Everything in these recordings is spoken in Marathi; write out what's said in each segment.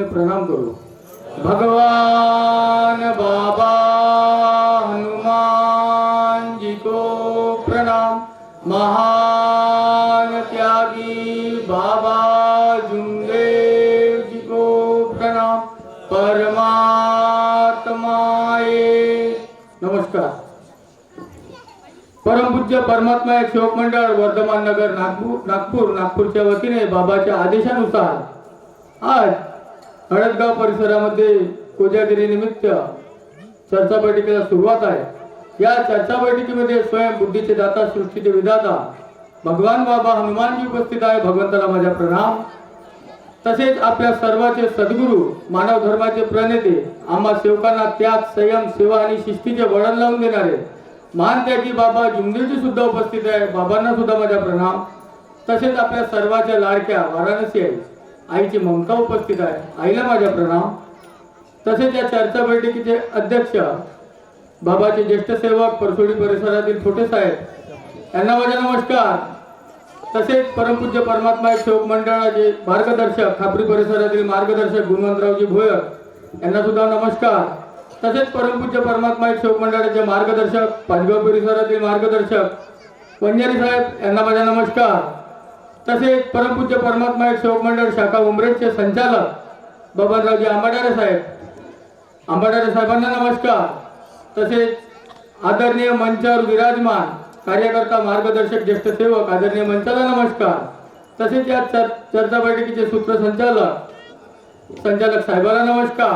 प्रणाम करू. भगवान बाबा हनुमान जी को प्रणाम. महान त्यागी बाबा जुमदेव जी को प्रणाम. परमात्माए नमस्कार. परमपूज्य परमात्मा एक शोक मंडळ वर्धमान नगर नागपूर नागपूर नागपूरच्या वतीने बाबाच्या आदेशानुसार आज हळदगाव परिसरामध्ये कोजागिरी निमित्त चर्चा बैठकीला सुरुवात आहे. या चर्चा बैठकीमध्ये स्वयं बुद्धीचे दाता सृष्टीचे विधाता भगवान बाबा हनुमानजी उपस्थित आहे भगवंताला माझा प्रणाम. तसेच आपल्या सर्वांचे सद्गुरू मानव धर्माचे प्रणेते आम्हा सेवकांना त्याग संयम सेवा आणि शिस्तीचे वळण लावून देणारे महान त्यागी बाबा जुमदेवजी सुद्धा उपस्थित आहे. बाबांना सुद्धा माझा प्रणाम. तसेच आपल्या सर्वांच्या लाडक्या वाराणसी आहे आईची ममता उपस्थित आहे. आईला माझा प्रणाम. तसेच या चर्चा बैठकीचे अध्यक्ष बाबाचे ज्येष्ठ सेवक परसोडी परिसरातील छोटे साहेब यांना माझा नमस्कार. तसेच परमपूज्य परमात्मा शोक मंडळाचे मार्गदर्शक खापरी परिसरातील मार्गदर्शक गुणवंतरावजी भोयर यांना सुद्धा नमस्कार. तसेच परमपूज्य परमात्मा शोक मंडळाचे मार्गदर्शक पाचगाव परिसरातील मार्गदर्शक वंजारी साहेब यांना माझा नमस्कार. तसेच परमपूज्य परमात्मा एक सेवक मंडळ शाखा उमरेडचे संचालक बबनरावजी आंबाडारे साहेब. आंबाडारे साहेबांना नमस्कार. तसेच आदरणीय मंचावर विराजमान कार्यकर्ता मार्गदर्शक ज्येष्ठ सेवक आदरणीय मंचाला नमस्कार. तसेच या चर चर्चा बैठकीचे सूत्रसंचालक संचालक साहेबाला नमस्कार.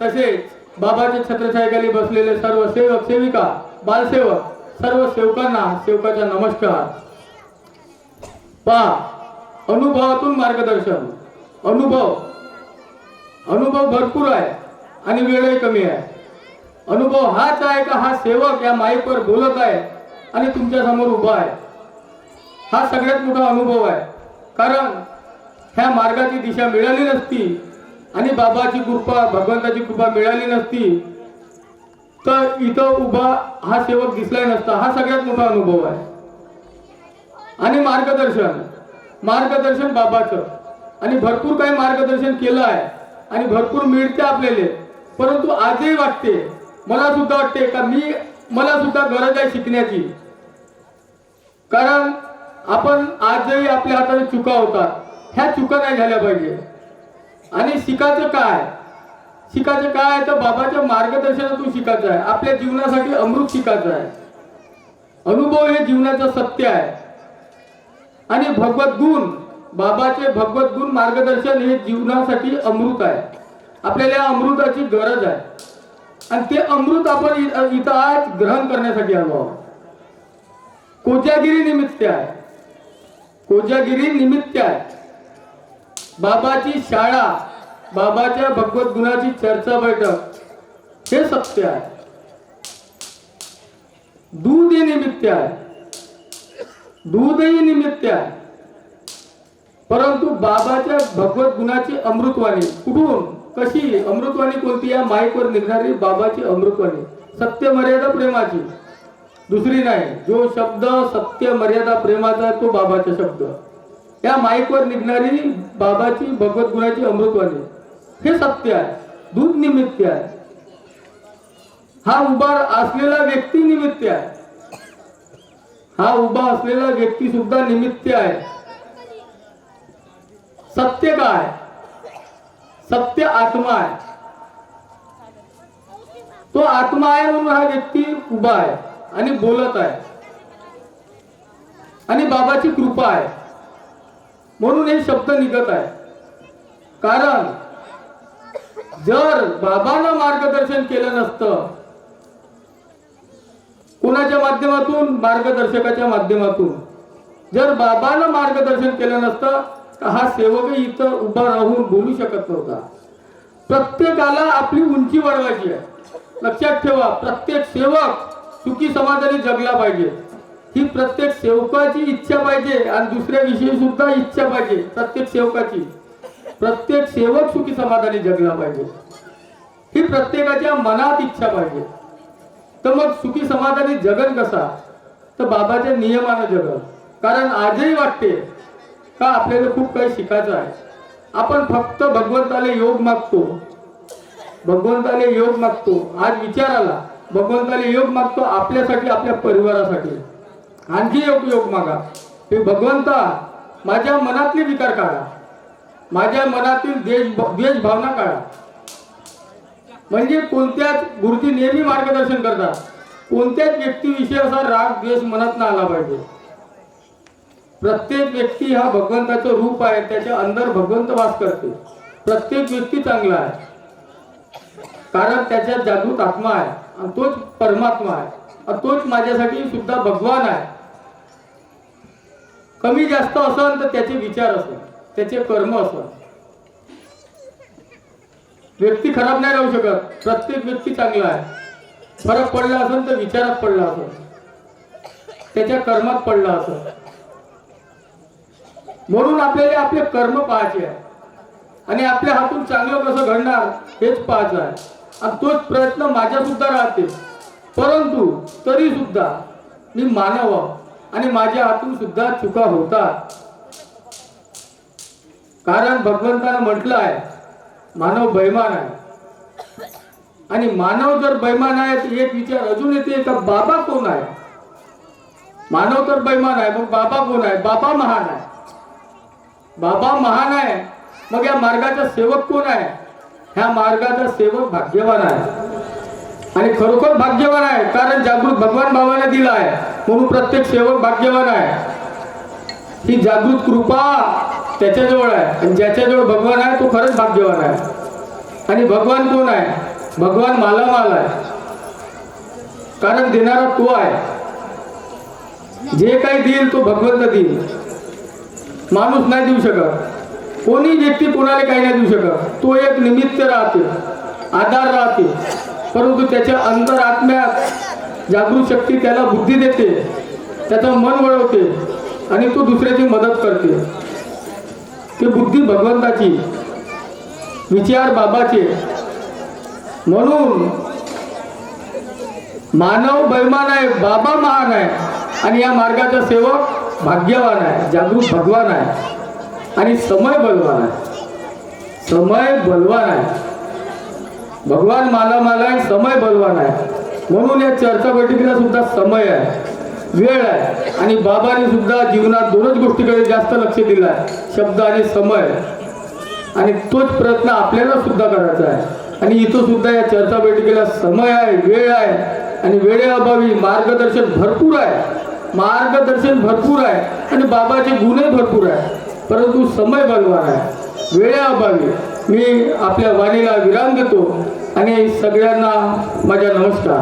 तसेच बाबाच्या छत्रछायाखाली बसलेले सर्व सेवक सेविका बालसेवक सर्व सेवकांना सेवकाचा नमस्कार. पहा अनुभवातून मार्गदर्शन. अनुभव. अनुभव भरपूर आहे आणि वेळही कमी आहे. अनुभव हाच आहे का हा सेवक या माईकवर बोलत आहे आणि तुमच्यासमोर उभा आहे? हा सगळ्यात मोठा अनुभव आहे. कारण ह्या मार्गाची दिशा मिळाली नसती आणि बाबाची कृपा भगवंताची कृपा मिळाली नसती तर इथं उभा हा सेवक दिसला नसता. हा सगळ्यात मोठा अनुभव आहे. आणि मार्गदर्शन. मार्गदर्शन बाबाचं. आणि भरपूर काही मार्गदर्शन केलं आहे. आणि भरपूर मिळते आपल्याला. परंतु आजही वाटते. मला सुद्धा वाटते का मी मला सुद्धा गरज आहे शिकण्याची. कारण आपण आजही आपल्या हाताने चुका होतात. ह्या चुका नाही झाल्या पाहिजे. आणि शिकायचं काय? शिकायचं काय तर बाबाच्या मार्गदर्शनातून शिकायचं आहे. आपल्या जीवनासाठी अमृत शिकायचं आहे. अनुभव हे जीवनाचं सत्य आहे. आणि भगवत गुण बाबाचे भगवत गुण मार्गदर्शन हे जीवनासाठी अमृत आहे. आपल्याला या अमृताची गरज आहे. आणि ते अमृत आपण इथं आज ग्रहण करण्यासाठी आलो आहोत. कोजागिरी निमित्त आहे. कोजागिरी निमित्त आहे. बाबाची शाळा बाबाच्या भगवत गुणाची चर्चा बैठक हे सत्य आहे. दूध हे निमित्त आहे. दूधही निमित्त आहे. परंतु बाबाच्या भगवत गुणाची अमृतवाणी कुठून कशी? अमृतवाणी कोणती? या माईकवर निघणारी बाबाची अमृतवाणी. सत्य मर्यादा प्रेमाची. दुसरी नाही. जो शब्द सत्य मर्यादा प्रेमाचा तो बाबाचा शब्द. या माईकवर निघणारी बाबाची भगवत गुणाची अमृतवाणी. हे सत्य आहे. दूध निमित्त आहे. हा उभार असलेला व्यक्ती निमित्त आहे. हा उभा असलेला व्यक्ती सुद्धा निमित्त आहे. सत्य काय? सत्य आत्मा आहे. तो आत्मा आहे म्हणून हा व्यक्ती उभा आहे आणि बोलत आहे. आणि बाबाची कृपा आहे. म्हणून हे शब्द निघत आहे. कारण जर बाबानं मार्गदर्शन केलं नसतं कोणाच्या माध्यमातून? मार्गदर्शकाच्या माध्यमातून. जर बाबानं मार्गदर्शन केलं नसतं तर हा सेवकही इथं उभा राहून बोलू शकत नव्हता. प्रत्येकाला आपली उंची वाढवायची आहे. लक्षात ठेवा प्रत्येक सेवक सुखी समाधानी जगला पाहिजे. ही प्रत्येक सेवकाची इच्छा पाहिजे आणि दुसऱ्या विषयी सुद्धा इच्छा पाहिजे प्रत्येक सेवकाची. प्रत्येक सेवक सुखी समाधानी जगला पाहिजे. ही प्रत्येकाच्या मनात इच्छा पाहिजे. तर मग सुखी समाधानी जगन कसा? तर बाबाच्या नियमानं जगन. कारण आजही वाटते का आपल्याला खूप काही शिकायचं आहे. आपण फक्त भगवंताले योग मागतो. भगवंताले योग मागतो. आज विचार आला. भगवंताले योग मागतो आपल्यासाठी आपल्या परिवारासाठी. आणखी योग योग मागा. हे भगवंता माझ्या मनातले विकार काढा. माझ्या मनातील देश द्वेष भावना काढा. म्हणजे कोणत्याच गुरुजी नेहमी मार्गदर्शन करतात. कोणत्याच व्यक्तीविषयी असा राग द्वेष मनात ना आला पाहिजे. प्रत्येक व्यक्ती हा भगवंताचं रूप आहे त्याच्या अंदर भगवंत वास करते. प्रत्येक व्यक्ती चांगला आहे. कारण त्याच्यात जागृत आत्मा आहे आणि तोच परमात्मा आहे आणि तोच माझ्यासाठी सुद्धा भगवान आहे. कमी जास्त असन तर त्याचे विचार असो त्याचे कर्म असो व्यक्ती खराब नाही राहू शकत. प्रत्येक व्यक्ती चांगला आहे. फरक पडला असेल तर विचारात पडला असेल. त्याच्या कर्मात पडला असेल. म्हणून आपल्याला आपले कर्म पाहायचे आहे. आणि आपल्या हातून चांगलं कसं घडणार हेच पाहायचं आहे. आणि तोच प्रयत्न माझ्या सुद्धा राहते. परंतु तरी सुद्धा मी मानव आणि माझ्या हातून सुद्धा चुका होतात. कारण भगवंतानं म्हटलं आहे मानव बैमान आहे. आणि मानव जर बैमान आहे तर एक विचार अजून येते का बाबा कोण आहे? मानव तर बैमान आहे मग बाबा कोण आहे? बाबा महान आहे. बाबा महान आहे मग या मार्गाचा सेवक कोण आहे? ह्या मार्गाचा सेवक भाग्यवान आहे. आणि खरोखर भाग्यवान आहे कारण जागृत भगवान भावाने दिला आहे. म्हणून प्रत्येक सेवक भाग्यवान आहे. ही जागृत कृपा त्याच्याजवळ आहे. आणि ज्याच्याजवळ भगवान आहे तो खरंच भाग्यवान आहे. आणि भगवान कोण आहे? भगवान मालामाल आहे. कारण देणारा तो आहे. जे काही देईल तो भगवंत देईल. माणूस नाही देऊ शकत. कोणी व्यक्ती कोणाला काही नाही देऊ शकत. तो एक निमित्त राहते. आधार राहते. परंतु त्याच्या अंतर आत्म्यात जागृत शक्ती त्याला बुद्धी देते. त्याचं मन वळवते. आणि तो दुसऱ्याची मदत करते. ती बुद्धी भगवंताची विचार बाबाचे. म्हणून मानव बैमान आहे बाबा महान आहे. आणि या मार्गाचा सेवक भाग्यवान आहे जागरूक भगवान आहे. आणि समय बलवान आहे. समय बलवान आहे. भगवान मालामाल आहे समय बलवान आहे. म्हणून या चर्चा बैठकीला सुद्धा समय आहे. वेळ आहे. आणि बाबांनी सुद्धा जीवनात दोनच गोष्टीकडे जास्त लक्ष दिलं आहे. शब्द आणि समय. आणि तोच प्रयत्न आपल्याला सुद्धा करायचा आहे. आणि इथं सुद्धा या चर्चा बैठकीला समय आहे वेळ आहे. आणि वेळेअभावी मार्गदर्शन भरपूर आहे. मार्गदर्शन भरपूर आहे. आणि बाबाचे गुणही भरपूर आहे. परंतु समय बलवान आहे. वेळेअभावी मी आपल्या वाणीला विराम देतो. आणि सगळ्यांना माझा नमस्कार.